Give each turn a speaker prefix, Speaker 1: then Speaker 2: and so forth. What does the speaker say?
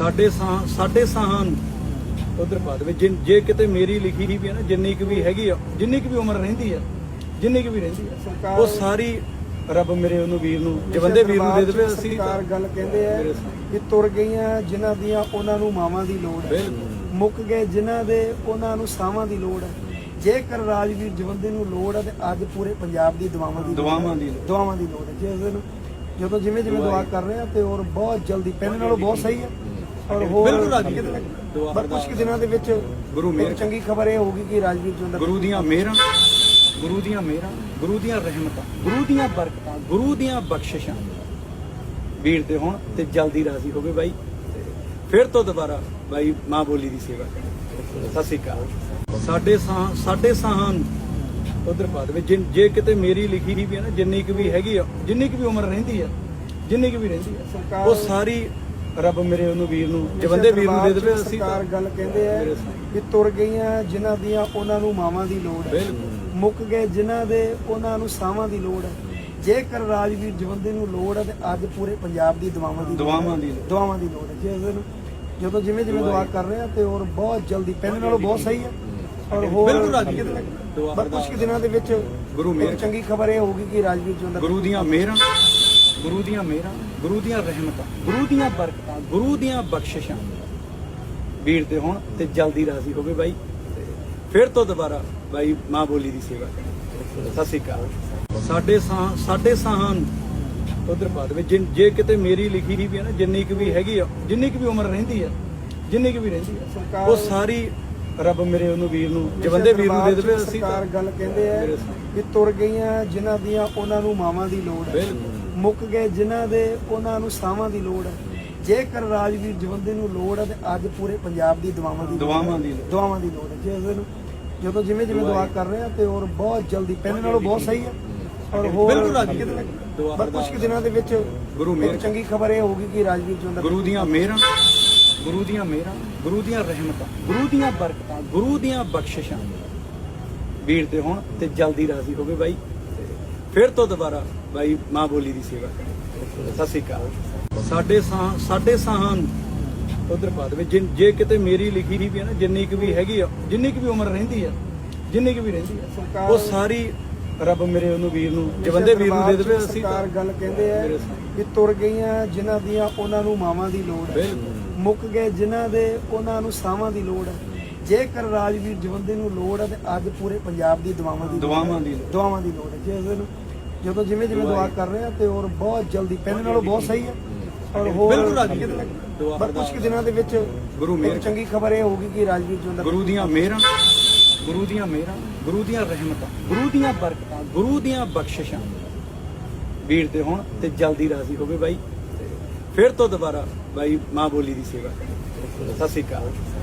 Speaker 1: ਸਾਡੇ ਸਾਹ ਸਾਡੇ ਸਾਹਾਂ ਨੂੰ ਉਧਰ ਪਾ ਦੇਵੇ। ਜੇ ਕਿਤੇ ਮੇਰੀ ਲਿਖੀ ਹੀ ਵੀ ਹੈ ਨਾ ਜਿੰਨੀ ਕੁ ਵੀ ਹੈਗੀ ਆ ਜਿੰਨੀ ਕੁ ਵੀ ਉਮਰ ਰਹਿੰਦੀ ਆ ਜਿੰਨੀ ਕੁ ਵੀ ਰਹਿੰਦੀ ਆ
Speaker 2: ਸਰਕਾਰ-
Speaker 1: ਉਹ ਸਾਰੀ ਰੱਬ ਮੇਰੇ ਉਹਨੂੰ ਵੀਰ ਨੂੰ ਜਵੰਦੇ ਵੀਰ ਨੂੰ ਦੇ ਦੇਵੇ ਅਸੀਂ
Speaker 2: ਸਰਕਾਰ ਗੱਲ ਕਹਿੰਦੇ ਆ
Speaker 1: ਮੇਰੇ
Speaker 2: ਕਿ ਤੁਰ ਗਈਆਂ ਜਿਨ੍ਹਾਂ ਦੀਆਂ ਉਹਨਾਂ ਨੂੰ ਮਾਵਾਂ ਦੀ ਲੋੜ ਹੈ।
Speaker 1: ਬਿਲਕੁਲ।
Speaker 2: ਮੁੱਕ ਗਏ ਜਿਨ੍ਹਾਂ ਦੇ ਉਹਨਾਂ ਨੂੰ ਸਾਵਾਂ ਦੀ ਲੋੜ ਹੈ। ਜੇਕਰ ਰਾਜਵੀਰ ਜਵੰਦੇ ਨੂੰ ਲੋੜ ਹੈ ਤੇ ਅੱਜ ਪੂਰੇ ਪੰਜਾਬ ਦੀ ਦੁਆਵਾਂ ਦੀ ਲੋੜ ਹੈ।
Speaker 1: ਦੁਆਵਾਂ ਦੀ ਲੋੜ।
Speaker 2: ਦੁਆਵਾਂ ਦੀ ਲੋੜ ਹੈ। ਜਿਸ ਦਿਨ ਜਦੋਂ ਜਿਵੇਂ ਜਿਵੇਂ ਦੁਆ ਕਰ ਰਹੇ ਆ ਤੇ ਹੋਰ ਬਹੁਤ ਜਲਦੀ ਪਹਿਲੇ ਨਾਲੋਂ ਬਹੁਤ ਸਹੀ ਹੈ। ਔਰ ਹੋਰ
Speaker 1: ਬਿਲਕੁਲ ਰਾਜੀ।
Speaker 2: ਕਿਤੇ-
Speaker 1: ਦੁਆ
Speaker 2: ਪਰ ਕੁਝ ਕੁ ਦਿਨਾਂ ਦੇ ਵਿੱਚ
Speaker 1: ਗੁਰੂ ਮਿਹਰ
Speaker 2: ਇੱਕ ਚੰਗੀ ਖਬਰ ਇਹ ਹੋਊਗੀ ਕਿ ਰਾਜਵੀਰ ਜਵੰਦਾ
Speaker 1: ਗੁਰੂ ਦੀਆਂ ਮਿਹਰਾਂ ਗੁਰੂ ਦੀਆਂ ਮਿਹਰਾਂ ਗੁਰੂ ਦੀਆਂ ਰਹਿਮਤਾਂ ਗੁਰੂ ਦੀਆਂ ਬਰਕਤਾਂ ਗੁਰੂ ਦੀਆਂ ਬਖਸ਼ਿਸ਼ਾਂ। ਵੀਰ ਤੇ ਹੋਣ ਤੇ ਜਲਦੀ ਰਾਜ਼ੀ ਹੋਵੇ ਬਾਈ। ਤੇ ਫਿਰ ਤੋਂ ਦੁਬਾਰਾ ਬਾਈ ਮਾਂ ਬੋਲੀ ਦੀ ਸੇਵਾ ਕਰੇ ਸਤਿ ਸ੍ਰੀ ਅਕਾਲ। ਸਾਡੇ ਸਾਹ ਸਾਡੇ ਸਾਹਾਂ ਉਧਰ ਪਾ ਜੇ ਕਿਤੇ ਮੇਰੀ ਲਿਖੀ ਹੀ ਵੀ ਹੈ ਨਾ ਜਿੰਨੀ ਕੁ ਵੀ ਹੈਗੀ ਆ ਜਿੰਨੀ ਕੁ ਵੀ ਉਮਰ ਰਹਿੰਦੀ ਆ ਜਿੰਨੀ ਕੁ ਵੀ ਰਹਿੰਦੀ ਆ ਉਹ ਸਾਰੀ ਰੱਬ ਮੇਰੇ ਉਹਨੂੰ ਵੀਰ ਨੂੰ ਜਵੰਦੇ ਵੀਰ ਨੂੰ ਦੇ ਦੇਵੇ ਅਸੀਂ
Speaker 2: ਸਰਕਾਰ ਗੱਲ ਕਹਿੰਦੇ ਆ
Speaker 1: ਮੇਰੇ
Speaker 2: ਕਿ ਤੁਰ ਗਈਆਂ ਜਿਨ੍ਹਾਂ ਦੀਆਂ ਉਹਨਾਂ ਨੂੰ ਮਾਵਾਂ ਦੀ ਲੋੜ ਹੈ। ਮੁੱਕ ਗਏ ਜਿਨ੍ਹਾਂ ਦੇ ਉਹਨਾਂ ਨੂੰ ਸਾਵਾਂ ਦੀ ਲੋੜ ਹੈ। ਜੇਕਰ ਰਾਜਵੀਰ ਜਵੰਦੇ ਨੂੰ ਲੋੜ ਹੈ ਤੇ ਅੱਜ ਪੂਰੇ ਪੰਜਾਬ ਦੀ ਦੁਆਵਾਂ ਦੀ।
Speaker 1: ਦੁਆਵਾਂ ਦੀ।
Speaker 2: ਦੁਆਵਾਂ ਦੀ ਲੋੜ ਹੈ। ਜਿਸ ਦਿਨ ਜਦੋਂ ਜਿਵੇਂ ਜਿਵੇਂ ਦੁਆ ਕਰ ਰਹੇ ਆ ਤੇ ਹੋਰ ਬਹੁਤ ਜਲਦੀ ਪਹਿਲੇ ਨਾਲੋਂ ਬਹੁਤ ਸਹੀ ਹੈ। ਔਰ ਹੋਰ
Speaker 1: ਬਿਲਕੁਲ ਰਾਜੀ।
Speaker 2: ਕਿਤੇ-
Speaker 1: ਦੁਆ
Speaker 2: ਪਰ ਕੁਝ ਦਿਨਾਂ ਦੇ ਵਿੱਚ
Speaker 1: ਗੁਰੂ
Speaker 2: ਇੱਕ ਚੰਗੀ ਖਬਰ ਇਹ ਹੋਊਗੀ ਕਿ ਰਾਜਵੀਰ ਜਵੰਦਾ
Speaker 1: ਗੁਰੂ ਦੀਆਂ ਮਿਹਰਾਂ। ਗੁਰੂ ਦੀਆਂ ਮਿਹਰਾਂ ਗੁਰੂ ਦੀਆਂ ਰਹਿਮਤਾਂ ਗੁਰੂ ਦੀਆਂ ਬਰਕਤਾਂ ਗੁਰੂ ਦੀਆਂ ਬਖਸ਼ਿਸ਼ਾਂ। ਵੀਰ ਤੇ ਹੋਣ ਤੇ ਜਲਦੀ ਰਾਜ਼ੀ ਹੋਵੇ ਬਾਈ। ਫਿਰ ਤੋਂ ਦੁਬਾਰਾ ਬਾਈ ਮਾਂ ਬੋਲੀ ਦੀ ਸੇਵਾ ਸਤਿ ਸ੍ਰੀ ਅਕਾਲ। ਸਾਡੇ ਸਾਹ ਸਾਡੇ ਸਾਹਾਂ ਉਧਰ ਦੇਵੇ। ਜਿਨ- ਜੇ ਕਿਤੇ ਮੇਰੀ ਲਿਖੀ ਹੀ ਵੀ ਹੈ ਨਾ ਜਿੰਨੀ ਕੁ ਵੀ ਹੈਗੀ ਆ ਜਿੰਨੀ ਕੁ ਵੀ ਉਮਰ ਰਹਿੰਦੀ ਆ ਜਿੰਨੀ ਕੁ ਵੀ ਰਹਿੰਦੀ ਆ
Speaker 2: ਸਰਕਾਰ-
Speaker 1: ਉਹ ਸਾਰੀ ਰੱਬ ਮੇਰੇ ਉਹਨੂੰ ਵੀਰ ਨੂੰ ਜਵੰਦੇ ਵੀਰ ਨੂੰ ਦੇ ਦੇਵੇ ਅਸੀਂ
Speaker 2: ਸਰਕਾਰ ਗੱਲ ਕਹਿੰਦੇ ਆ ਕਿ ਤੁਰ ਗਈਆਂ ਜਿਨ੍ਹਾਂ ਦੀਆਂ ਉਹਨਾਂ ਨੂੰ ਮਾਵਾਂ ਦੀ ਲੋੜ ਹੈ।
Speaker 1: ਬਿਲਕੁਲ।
Speaker 2: ਮੁੱਕ ਗਏ ਜਿਨ੍ਹਾਂ ਦੇ ਉਹਨਾਂ ਨੂੰ ਸਾਵਾਂ ਦੀ ਲੋੜ ਹੈ। ਜੇਕਰ ਰਾਜਵੀਰ ਜਵੰਦੇ ਨੂੰ ਲੋੜ ਹੈ ਤੇ ਅੱਜ ਪੂਰੇ ਪੰਜਾਬ ਦੀ ਦੁਆਵਾਂ ਦੀ।
Speaker 1: ਦੁਆਵਾਂ ਦੀ।
Speaker 2: ਦੁਆਵਾਂ ਦੀ ਲੋੜ ਹੈ। ਜਿਸ ਦਿਨ ਜਦੋਂ ਜਿਵੇਂ ਜਿਵੇਂ ਦੁਆ ਕਰ ਰਹੇ ਆ ਤੇ ਹੋਰ ਬਹੁਤ ਜਲਦੀ ਪਹਿਲੇ ਨਾਲੋਂ ਬਹੁਤ ਸਹੀ ਹੈ। ਔਰ ਹੋਰ
Speaker 1: ਬਿਲਕੁਲ ਰਾਜੀ।
Speaker 2: ਕਿਤੇ-
Speaker 1: ਦੁਆ
Speaker 2: ਪਰ ਕੁਝ ਦਿਨਾਂ ਦੇ ਵਿੱਚ
Speaker 1: ਗੁਰੂ
Speaker 2: ਇੱਕ ਚੰਗੀ ਖਬਰ ਇਹ ਹੋਊਗੀ ਕਿ ਰਾਜਵੀਰ ਜਵੰਦਾ
Speaker 1: ਗੁਰੂ ਦੀਆਂ ਮਿਹਰਾਂ ਗੁਰੂ ਦੀਆਂ ਮਿਹਰਾਂ ਗੁਰੂ ਦੀਆਂ ਰਹਿਮਤਾਂ ਗੁਰੂ ਦੀਆਂ ਬਰਕਤਾਂ ਗੁਰੂ ਦੀਆਂ ਬਖਸ਼ਿਸ਼ਾਂ। ਵੀਰ ਤੇ ਹੋਣ ਤੇ ਜਲਦੀ ਰਾਜ਼ੀ ਹੋਵੇ ਬਾਈ। ਫਿਰ ਤੋਂ ਦੁਬਾਰਾ ਬਾਈ ਮਾਂ ਬੋਲੀ ਦੀ ਸੇਵਾ ਕਰੇ। ਸਤਿ ਸ੍ਰੀ ਅਕਾਲ। ਸਾਡੇ ਸਾਹ ਸਾਡੇ ਸਾਹਾਂ ਉਧਰ ਪਾ ਜਿਨ- ਜੇ ਕਿਤੇ ਮੇਰੀ ਲਿਖੀ ਹੀ ਵੀ ਹੈ ਨਾ ਜਿੰਨੀ ਕੁ ਵੀ ਹੈਗੀ ਆ ਜਿੰਨੀ ਕੁ ਵੀ ਉਮਰ ਰਹਿੰਦੀ ਆ ਜਿੰਨੀ ਕੁ ਵੀ ਰਹਿੰਦੀ ਆ ਉਹ ਸਾਰੀ ਰੱਬ ਮੇਰੇ ਉਹਨੂੰ ਵੀਰ ਨੂੰ ਜਵੰਦੇ ਵੀਰ ਨੂੰ ਦੇ ਦੇਵੇ ਅਸੀਂ
Speaker 2: ਸਰਕਾਰ ਗੱਲ ਕਹਿੰਦੇ ਆ ਕਿ ਤੁਰ ਗਈਆਂ ਜਿਨ੍ਹਾਂ ਦੀਆਂ ਉਹਨਾਂ ਨੂੰ ਮਾਵਾਂ ਦੀ ਲੋੜ ਹੈ। ਮੁੱਕ ਗਏ ਜਿਨ੍ਹਾਂ ਦੇ ਉਹਨਾਂ ਨੂੰ ਸਾਵਾਂ ਦੀ ਲੋੜ ਹੈ। ਜੇਕਰ ਰਾਜਵੀਰ ਜਵੰਦੇ ਨੂੰ ਲੋੜ ਹੈ ਤੇ ਅੱਜ ਪੂਰੇ ਪੰਜਾਬ ਦੀ ਦੁਆਵਾਂ ਦੀ ਲੋੜ ਹੈ।
Speaker 1: ਦੁਆਵਾਂ ਦੀ ਲੋੜ।
Speaker 2: ਦੁਆਵਾਂ ਦੀ ਲੋੜ ਹੈ। ਜਿਸ ਦਿਨ ਜਦੋਂ ਜਿਵੇਂ ਜਿਵੇਂ ਦੁਆ ਕਰ ਰਹੇ ਆ ਤੇ ਹੋਰ ਬਹੁਤ ਜਲਦੀ ਪਹਿਲੇ ਨਾਲੋਂ ਬਹੁਤ ਸਹੀ ਹੈ। ਔਰ ਹੋਰ
Speaker 1: ਬਿਲਕੁਲ ਰਾਜੀ।
Speaker 2: ਕਿਤੇ-
Speaker 1: ਦੁਆ
Speaker 2: ਪਰ ਕੁਝ ਕੁ ਦਿਨਾਂ ਦੇ ਵਿੱਚ
Speaker 1: ਗੁਰੂ ਮਿਹਰ
Speaker 2: ਇੱਕ ਚੰਗੀ ਖਬਰ ਇਹ ਹੋਊਗੀ ਕਿ ਰਾਜਵੀਰ ਜਵੰਦਾ
Speaker 1: ਗੁਰੂ ਦੀਆਂ ਮਿਹਰਾਂ ਗੁਰੂ ਦੀਆਂ ਮਿਹਰਾਂ ਗੁਰੂ ਦੀਆਂ ਰਹਿਮਤਾਂ ਗੁਰੂ ਦੀਆਂ ਬਰਕਤਾਂ ਗੁਰੂ ਦੀਆਂ ਬਖਸ਼ਿਸ਼ਾਂ। ਵੀਰ ਤੇ ਹੋਣ ਤੇ ਜਲਦੀ ਰਾਜ਼ੀ ਹੋਵੇ ਬਾਈ। ਫਿਰ ਤੋਂ ਦੁਬਾਰਾ ਬਾਈ ਮਾਂ ਬੋਲੀ ਦੀ ਸੇਵਾ। ਕਰੇ ਸਤਿ ਸ੍ਰੀ ਅਕਾਲ।